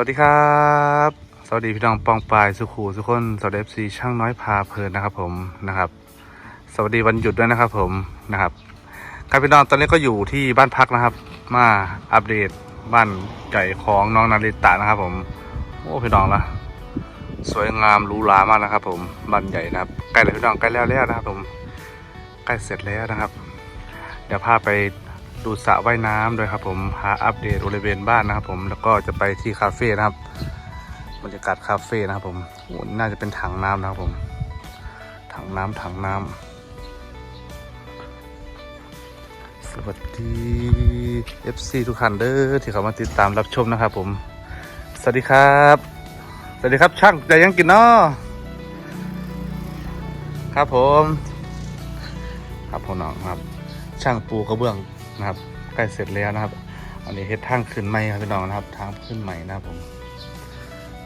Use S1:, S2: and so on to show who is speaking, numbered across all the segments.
S1: วัสดีครับ สวัสดีพี่น้องปองปายสุขูทุกคนสวัสดีเอฟซีช่างน้อยพาเพลินนะครับผมนะครับ สวัสดีวันหยุดด้วยนะครับผมนะครับครับพี่น้องตอนนี้ก็อยู่ที่บ้านพักนะครับ มาอัปเดตบ้านไก่ของน้องนาริตะนะครับ ผมโอ้พี่น้องละสวยงามหรูหรามากนะครับ ผมบ้านใหญ่นะครับใกล้แล้วพี่น้องใกล้แล้วแล้วนะครับ ผมใกล้เสร็จแล้วนะครับ เดี๋ยวพาไป ดูสระว่ายน้ำด้วยครับ ผมหาอัปเดตบริเวณบ้านนะครับ ผมแล้วก็จะไปที่คาเฟ่นะครับบรรยากาศคาเฟ่นะครับ ผมน่าจะเป็นถังน้ำนะครับ ผม ถังน้ำถังน้ำสวัสดี FC ทุกท่านเด้อที่เข้ามาติดตามรับชมนะครับ ผม สวัสดีครับ สวัสดีครับช่างใจยังกินเนาะครับผม ครับพ่อน้องครับ ช่างปูกระเบื้อง นะครับใกล้เสร็จแล้วนะครับ อันนี้เฮ็ดทางขึ้นใหม่ครับพี่น้องนะครับ ทางขึ้นใหม่นะครับผม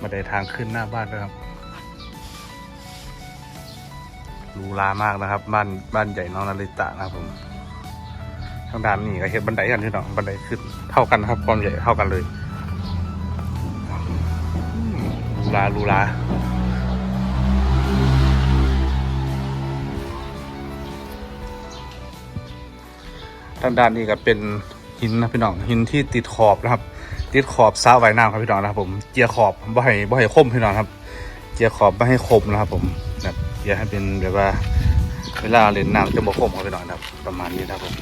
S1: มาได้ทางขึ้นหน้าบ้านด้วยครับรูหรามากนะครับ บ้านบ้านใหญ่น้องนาริตะนะครับผมทางด้านนี้ก็เฮ็ดบันไดกันพี่น้องบันไดขึ้นเท่ากันนะครับความใหญ่เท่ากันเลยรูหรารูหรา ทางด้านนี้ก็เป็นหินนะพี่น้องหินที่ติดขอบนะครับ ติดขอบสระว่ายน้ำครับพี่น้องนะครับ ผมเจียขอบบ่ให้บ่ให้คมพี่น้องครับ เจียขอบไม่ให้คมนะครับ ผมแบบอย่าให้เป็นแบบว่าเวลาเล่นน้ำจะบ่คมครับพี่น้องนะครับ ประมาณนี้นะครับผม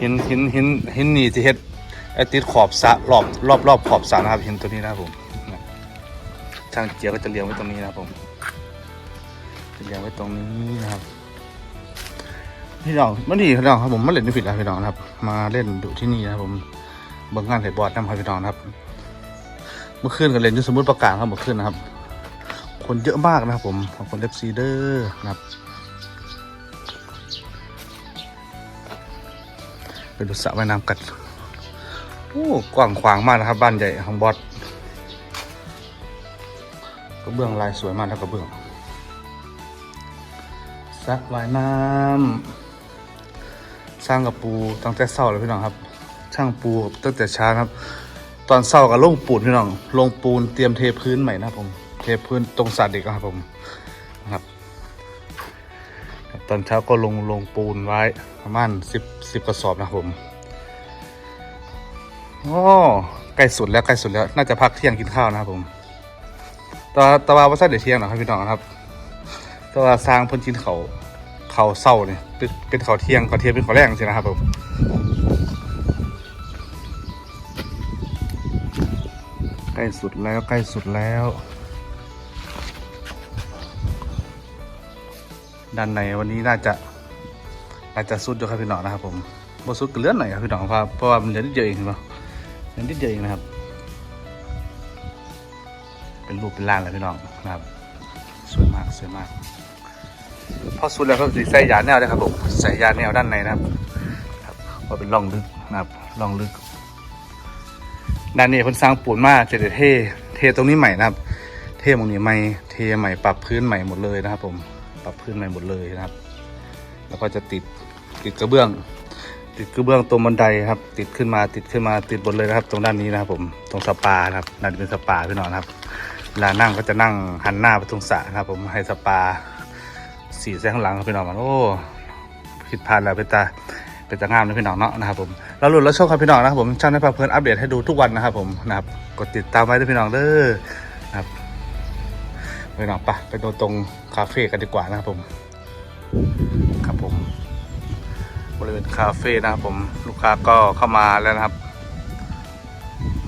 S1: หินหินหินหินนี่ที่เฮ็ดไอติดขอบสะรอบรอบรอบขอบสะนะครับหินตัวนี้นะครับผมนะช่างเจียก็จะเลี้ยงไว้ตรงนี้นะครับผม จะเลี้ยงไว้ตรงนี้นะครับ พี่น้องเมื่อดีพี่น้องครับผมมาเล่นนิฟิตแล้วพี่น้องนะครับ มาเล่นอยู่ที่นี่นะครับผมเบิ่งงานไถบอร์ดนะครับพี่น้องครับ เมื่อคืนก็เล่นอยุสมุทรประการครับเมื่อคืนนะครับ คนเยอะมากนะครับผมขอบคนเล็บซีเดอร์นะครับไปดูสระว่ายน้ำกันโอ้กว้างขวางมากนะครับ บ้านใหญ่ของบอสกระเบื้องลายสวยมากนะกระเบื้อง สระว่ายน้ำสร้างกับปูตั้งแต่เช้าเลยพี่น้องครับ ช่างปูตั้งแต่เช้าครับ ตอนเช้ากับลงปูนพี่น้องลงปูนเตรียมเทพื้นใหม่นะผม เทพื้นตรงสระเด็กครับผมนะครับ ตอนเช้าก็ลงลงปูนไว้ประมาณสิบสิบกระสอบนะผมโอ้ใกล้สุดแล้วใกล้สุดแล้ว น่าจะพักเที่ยงกินข้าวนะครับผมตว่าตว่าว่าซะเดี๋ยวเที่ยงหรอครับพี่น้องครับ แต่ว่าสร้างเพื้นชินเขาเขาเศร้าเนี่ยเป็นเป็นเขาเที่ยงเขาเที่ยงเป็นเขาแรงใช่นะครับผมใกล้สุดแล้วใกล้สุดแล้ว ด้านในวันนี้น่าจะน่าจะสุดอยู่ครับพี่หนอนะครับผมบสุดก็เลือหน่อยครับพี่หนอครับเพราะว่ามันเหลือนิดเดียวเองเห็นปะเหลือนิดเดียวเองนะครับ เป็นรูปเป็นร่างเลยพี่น้องนะครับ สวยมากสวยมาก พอสุดแล้วก็สิใส่ยาแนวเลยครับผมใส่ยาแนวด้านในนะครับว่าเป็นร่องลึกนะครับร่องลึกด้านนี้เพิ่นสร้างปูนมาจะได้เทเทตรงนี้ใหม่นะครับ เทตรงนี้ใหม่เทใหม่ปรับพื้นใหม่หมดเลยนะครับ ผมปรับพื้นใหม่หมดเลยนะครับ แล้วก็จะติดติดกระเบื้อง ติดกระเบื้องตรงบันไดครับ ติดขึ้นมาติดขึ้นมาติดบนเลยนะครับ ตรงด้านนี้นะครับ ผมตรงสปานะครับนั่นเป็นสปาพี่น้องนครับเวลานั่งก็จะนั่งหันหน้าไปตรงสระนะครับ ผมให้สปา สีแสงข้างหลังครับพี่น้องมันโอ้ผิดพลาดแล้วเป็นตาเป็นตางามนะพี่น้องเนาะนะครับผมเราหลุดแล้วโชคครับพี่น้องนะครับผมช่างให้พาเพลินอัปเดตให้ดูทุกวันนะครับผมนะครับกดติดตามไว้ด้วยพี่น้องเด้อนะครับพี่น้องไปไปโดูตรงคาเฟ่กันดีกว่านะครับผมครับผมบริเวณคาเฟ่นะครับผมลูกค้าก็เข้ามาแล้วนะครับ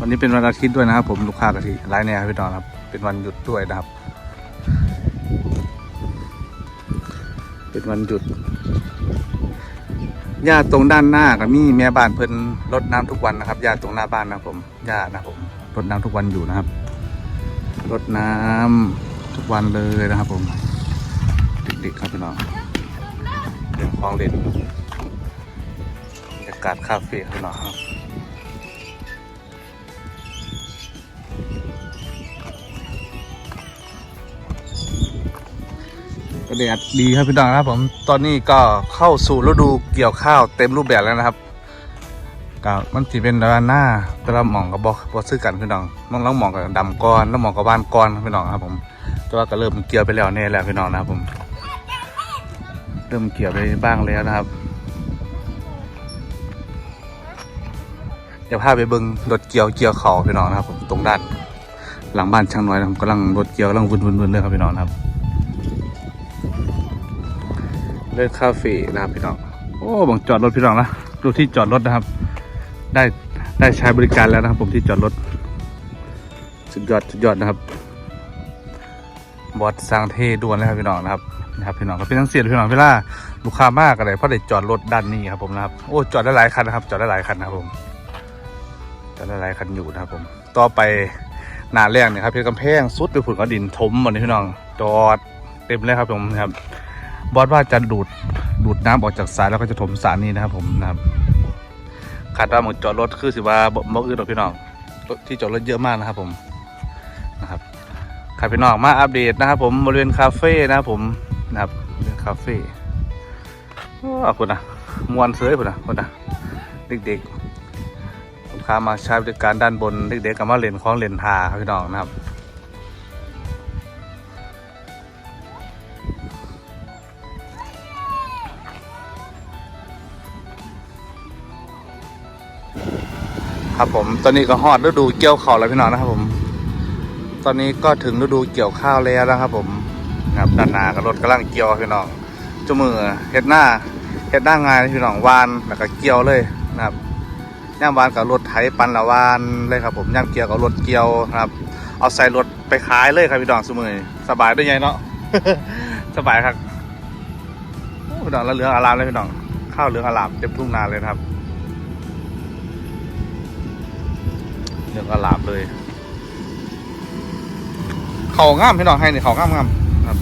S1: วันนี้เป็นวันอาทิตย์ด้วยนะครับผมลูกค้าก็ที่ไลน์เนี่ยพี่น้องครับ เป็นวันหยุดด้วยนะครับ เป็นวันหยุดหญ้าตรงด้านหน้าก็มีแม่บ้านเพิ่นรดน้ำทุกวันนะครับหญ้าตรงหน้าบ้านนะผมหญ้านะผมรดน้ำทุกวันอยู่นะครับรดน้ำทุกวันเลยนะครับผมเด็กๆครับพี่น้องเล่นของเล่นบรรยากาศคาเฟ่พี่น้องครับ ก็แดดดีครับพี่น้องครับผมตอนนี้ก็เข้าสู่ฤดูเกี่ยวข้าวเต็มรูปแบบแล้วนะครับก็มันสิเป็นด้านหน้าแต่ละหม่องก็บ่บ่ซื้อกันพี่น้องน้องลางหม่องก็ดำก่อนแล้วหม่องก็บานก่อนพี่น้องครับผมแต่ว่าก็เริ่มเกี่ยวไปแล้วแน่แล้วพี่น้องนะครับผม เริ่มเกี่ยวไปบ้างแล้วนะครับเดี๋ยวพาไปเบิ้งรถเกี่ยวเกี่ยวเขาพี่น้องนะครับผมตรงด้านหลังบ้านช่างน้อยนะครับกำลังรถเกี่ยวกำลังวุ่นวุ่นวุ่นเลยครับพี่น้องนะครับ เลิกคาเฟ่นะครับพี่น้องโอ้บังจอดรถพี่น้องนะดูที่จอดรถนะครับ ได้ได้ใช้บริการแล้วนะครับผมที่จอดรถสุดยอดสุดยอดนะครับ บอสสร้างเท่ด่วนเลยครับพี่น้องนะครับนะครับพี่น้องก็เป็นทั้งเสียพี่น้องเวลาลูกค้ามากอะไรเพราะได้จอดรถด้านนี้ครับผมนะครับโอ้จอดได้หลายคันนะครับ จอดได้หลายคันนะครับผมจอดได้หลายคันอยู่นะครับผม ต่อไปหนาแรกเนี่ยครับเพชรกำแพงสุดไปผุนก็ดินถมหมดเลยพี่น้องจอดเต็มเลยครับผมนะครับ บอสว่าจะดูดดูดน้ำออกจากสายแล้วก็จะถมสารนี้นะครับผมนะครับคาดว่าหมดจอดรถคือสิว่าบ่บ่อื่นหรอกพี่น้องรถที่จอดรถเยอะมากนะครับผมนะครับครับพี่น้องมาอัปเดตนะครับ ผมบริเวณคาเฟ่นะครับผมนะครับบริเวณคาเฟ่โอ้คุณนะมวนเสยคุณนะคุณนะเด็กๆลูกค้ามาใช้บริการด้านบนเด็กๆก็มาเล่นของเล่นทาครับพี่น้องนะครับ ครับผมตอนนี้ก็ฮอดฤดูเกี่ยวเขาวแล้วพี่น้องนะครับผม ตอนนี้ก็ถึงฤดูเกี่ยวข้าวแล้วนะครับ ผมนะครับด้านหน้ากับรถกำลังเกี่ยวพี่น้องจมือเฮ็ดหน้าเฮ็ดหน้างานพี่น้องวานแล้วก็เกี่ยวเลยนะครับย่ามวานกับรถไถปันละวานเลยครับผมย่ามเกี่ยวกับรถเกี่ยวนะครับ เอาใส่รถไปขายเลยครับพี่น้องสมือสบายด้วยไงเนาะสบายครับพี่น้องแล้วเหลืองอารามเลยพี่น้องข้าวเหลืองอารามเต็มทุ่งนาเลยครับ เหลืองอารามเลย เขางามพี่น้องให้นี่เขางามงามครับ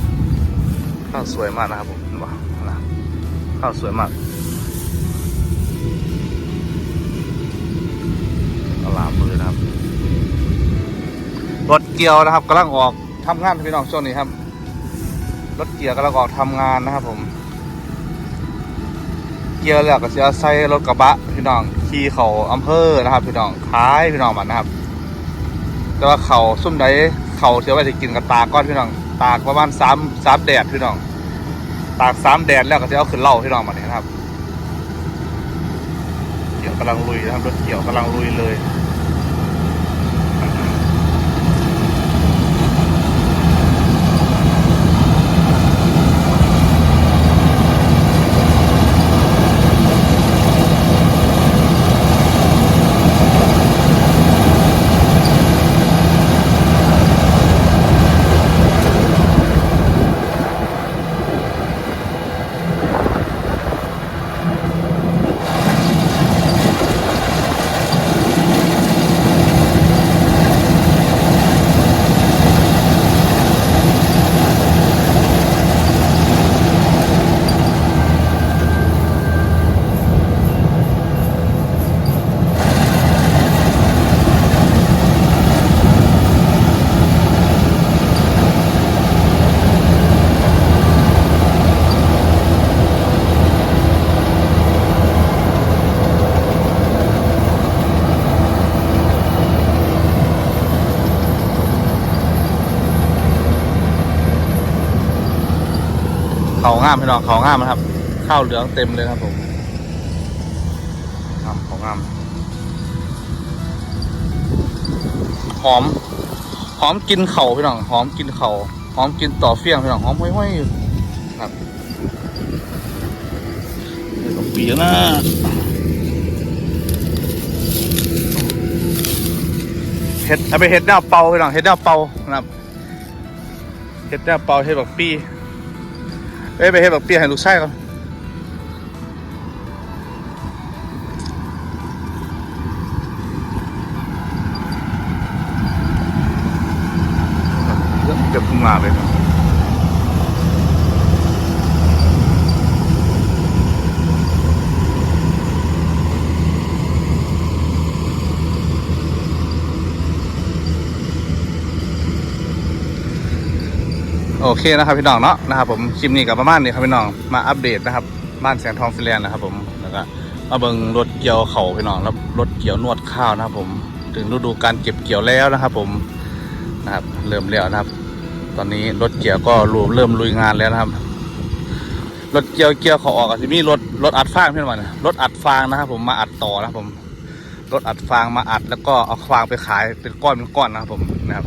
S1: ข้าวสวยมากนะครับผมเห็นปะนะข้าวสวยมากเอาลามมือนะครับรถเกี่ยวนะครับกำลังออกทำงานพี่น้องช่วงนี้ครับรถเกี่ยวกำลังออกทำงานนะครับผม เกี่ยวแล้วก็จะใส่รถกระบะพี่น้องขี่เขาอำเภอนะครับ พี่น้องขายพี่น้องมันนะครับ แต่ว่าเขาซุ่มใดเขาเสียไปจะกินกับตาก้อนพี่น้อง ตากประมาณสามสามแดดพี่น้อง ตากสามแดดแล้วก็จะเอาขึ้นเล่าพี่น้องมาเนี่ยนะครับ เกี่ยวกำลังลุยนะครับรถเกี่ยวกำลังลุยเลย งามพี่น้องเขางามนะครับ ข้าวเหลืองเต็มเลยครับผมงามเขางามหอมหอมกินเข่าพี่น้องหอมกินเข่าหอมกินต่อเฟี้ยงพี่น้องหอมห้อยๆครับเดี๋ยวต้องปีนะเห็ดเอาไปเห็ดแนวเป่าพี่น้องเห็ดแนวเป่านะครับเห็ดแนวเป่าเห็ดแบบปี เอ้ยไปเฮ็ดแบบเปียให้ลูกชายก่อนเก็บขึ้นมาเลยครับ โอเคนะครับพี่น้องเนาะนะครับผมคลิปนี้กับประมาณนี้ครับพี่น้องมาอัปเดตนะครับบ้านแสงทองฟิแลนด์นะครับผมแล้วก็มาเบิ่งรถเกี่ยวเข่าพี่น้องแล้วรถเกี่ยวนวดข้าวนะครับผมถึงฤดูการเก็บเกี่ยวแล้วนะครับ ผมนะครับเริ่มแล้วนะครับ ตอนนี้รถเกี่ยวก็รวมเริ่มลุยงานแล้วนะครับรถเกี่ยวเกี่ยวเขาออกอาจจะมีรถรถอัดฟางพี่น้องรถอัดฟางนะครับ ผมมาอัดต่อนะครับผมรถอัดฟางมาอัดแล้วก็เอาฟางไปขายเป็นก้อนเป็นก้อนนะครับผมนะครับ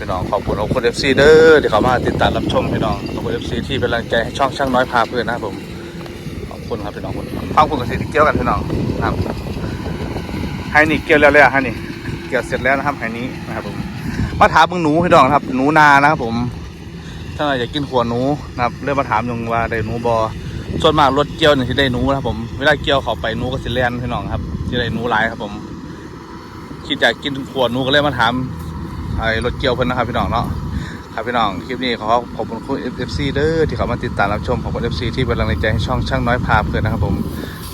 S1: พี่น้องขอบคุณขอบคุณเอฟซีเด้อที่เขามาติดตามรับชมพี่น้องขอบคุณเอฟซีที่เป็นกำลังใจให้ช่องช่างน้อยพาเพื่อนนะครับผมขอบคุณครับพี่น้องขอบคุณฟังคุณกับสิที่เกี่ยวกันพี่น้องนะครับให้นี่เกี่ยวแล้วเลยอะให้นี่เกี่ยวเสร็จแล้วนะครับให้นี้นะครับผมมาถามมึงหนูพี่น้องนะครับ หนูนานะครับผมถ้าอยากกินขวหนูนะครับเริ่มมาถามยงว่าได้หนูบอส่วนมากรถเกี่ยวเนี่ยที่ได้หนูนะครับผมเวลาเกี่ยวเขาไปหนูก็สิแลนพี่น้องครับที่ได้หนูหลายครับผมคิดอยากกินขวหนูก็เลยมาถาม ไอ้รถเกี่ยวเพิ่นนะครับพี่น้องเนาะครับพี่น้องคลิปนี้ขอขอบคุณคุณเอฟซีเด้อที่เขามาติดตามรับชมของคุณเอฟซีที่เป็นกำลังใจให้ช่องช่างน้อยพาเพื่อนนะครับผม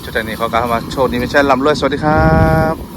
S1: ชุดนี้เขากล่าวคำว่าโชคดีไม่ใช่ลำรวยสวัสดีครับ